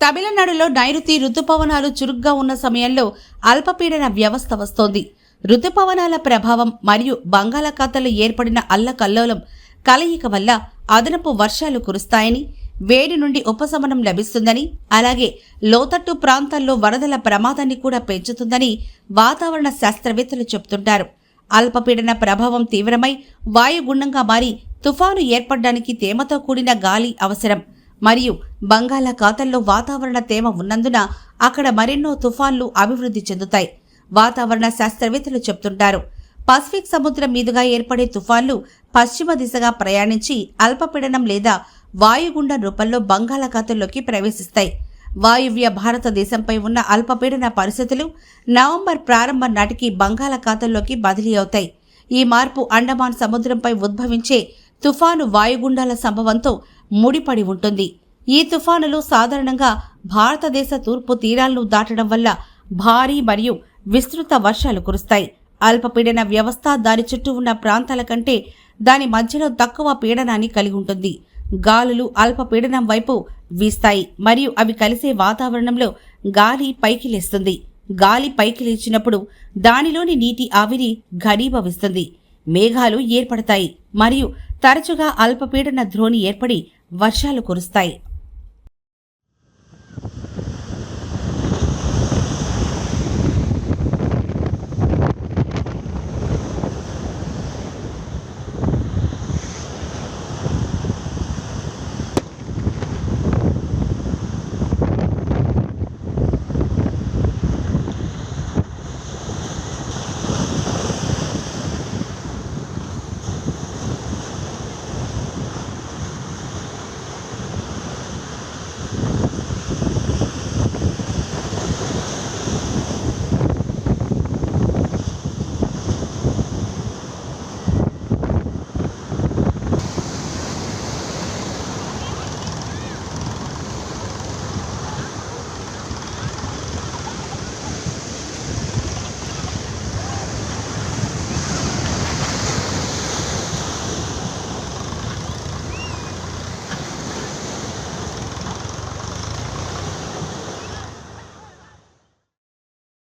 తమిళనాడులో నైరుతి రుతుపవనాలు చురుగ్గా ఉన్న సమయంలో అల్పపీడన వ్యవస్థ వస్తోంది. రుతుపవనాల ప్రభావం మరియు బంగాళాఖాతంలో ఏర్పడిన అల్లకల్లోలం కలయిక వల్ల అదనపు వర్షాలు కురుస్తాయని వేడి నుండి ఉపశమనం లభిస్తుందని అలాగే లోతట్టు ప్రాంతాల్లో వరదల ప్రమాదాన్ని కూడా పెంచుతుందని వాతావరణ శాస్త్రవేత్తలు చెబుతుంటారు. అల్పపీడన ప్రభావం తీవ్రమై వాయుగుండంగా మారి తుఫాను ఏర్పడడానికి తేమతో కూడిన గాలి అవసరం. మరియు బంగాళాఖాతంలో వాతావరణ తేమ ఉన్నందున అక్కడ మరెన్నో తుఫాన్లు అభివృద్ధి చెందుతాయి. వాతావరణ శాస్త్రవేత్తలు చెప్తుంటారు పసిఫిక్ సముద్రం మీదుగా ఏర్పడే తుఫాన్లు పశ్చిమ దిశగా ప్రయాణించి అల్పపీడనం లేదా వాయుగుండ రూపంలో బంగాళాఖాతంలోకి ప్రవేశిస్తాయి. వాయువ్య భారతదేశంపై ఉన్న అల్పపీడన పరిస్థితులు నవంబర్ ప్రారంభం నాటికి బంగాళాఖాతంలోకి బదిలీ అవుతాయి. ఈ మార్పు అండమాన్ సముద్రంపై ఉద్భవించే తుఫాను వాయుగుండాల సంభవంతో ముడిపడి ఉంటుంది. ఈ తుఫానులు సాధారణంగా భారతదేశ తూర్పు తీరాలను దాటడం వల్ల భారీ మరియు విస్తృత వర్షాలు కురుస్తాయి. అల్పపీడన వ్యవస్థ దాని చుట్టూ ఉన్న ప్రాంతాల కంటే దాని మధ్యలో తక్కువ పీడనాన్ని కలిగి ఉంటుంది. గాలులు అల్పపీడనం వైపు వీస్తాయి మరియు అవి కలిసే వాతావరణంలో గాలి పైకి లేస్తుంది. గాలి పైకి లేచినప్పుడు దానిలోని నీటి ఆవిరి ఘనీభవిస్తుంది. మేఘాలు ఏర్పడతాయి మరియు తరచుగా అల్పపీడన ద్రోణి ఏర్పడి వర్షాలు కురుస్తాయి.